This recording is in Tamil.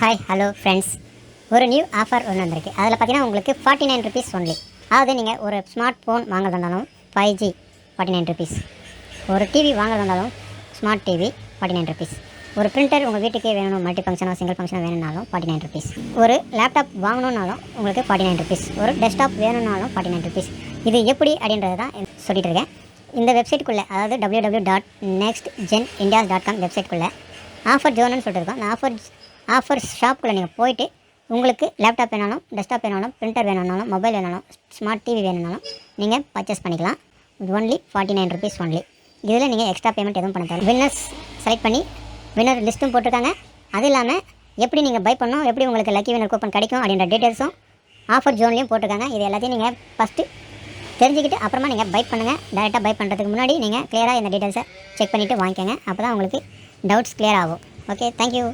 ஹாய் ஹலோ ஃப்ரெண்ட்ஸ் ஒரு நியூ ஆஃபர் ஒன்று வந்திருக்கு. அதில் பார்த்தீங்கன்னா உங்களுக்கு ஃபார்ட்டி நைன் ருபீஸ் ஒன்லி அதாவது நீங்கள் ஒரு ஸ்மார்ட் ஃபோன் வாங்குறதா five G forty nine rupees ஒரு TV வாங்குறதுனாலும் smart TV forty nine rupees ஒரு பிரிண்டர் உங்கள் வீட்டுக்கே வேணும் மல்டி ஃபங்க்ஷனோ சிங்கிள் ஃபங்க்ஷனோ வேணும்னாலும் ஃபார்ட்டி நைன் ருபீஸ் ஒரு லேப்டாப் வாங்கணுன்னாலும் உங்களுக்கு ஃபார்ட்டி நைன் ருபீஸ் ஒரு டெஸ்க்டாப் வேணும்னாலும் ஃபார்ட்டி நைன் ருபீஸ் இது எப்படி அப்படின்றது தான் சொல்லிட்டு இருக்கேன். இந்த வெப்சைட்டுக்குள்ளே அதாவது W W dot next gen Indias dot com வெப்சைட்குள்ளே offer ஜோனுன்னு சொல்லிட்டு இருக்கோம். அந்த ஆஃபர் ஆஃபர் ஷாப்புக்குள்ளே நீங்கள் போயிட்டு உங்களுக்கு லேப்டாப் வேணாலும் டெஸ்க்டாப் வேணாலும் பிரிண்டர் வேணும்னாலும் மொபைல் வேணாலும் ஸ்மார்ட் டிவி வேணும்னாலும் நீங்கள் பர்ச்சேஸ் பண்ணிக்கலாம். Only forty nine rupees only இதில் நீங்கள் எக்ஸ்ட்ரா பேமெண்ட் எதுவும் பண்ண தேவை வின்னர்ஸ் செலக்ட் பண்ணி வின்னர் லிஸ்ட்டும் போட்டிருக்காங்க. அது இல்லாமல் எப்படி நீங்கள் பை பண்ணணும் எப்படி உங்களுக்கு லக்கி வின்னர் கூப்பன் கிடைக்கும் அப்படின்ற டீட்டெயில்ஸும் ஆஃபர் ஜோன்லேயும் போட்டிருக்காங்க. இது எல்லாத்தையும் நீங்கள் ஃபஸ்ட்டு தெரிஞ்சுக்கிட்டு அப்புறமா நீங்கள் பை பண்ணுங்கள் டேரெக்டாக பை பண்ணுறதுக்கு முன்னாடி நீங்கள் கிளியராக இந்த டீட்டெயில்ஸை செக் பண்ணிவிட்டு வாங்கிக்கோங்க. அப்போ தான் உங்களுக்கு டவுட்ஸ் கிளியர் ஆகும். Okay thank you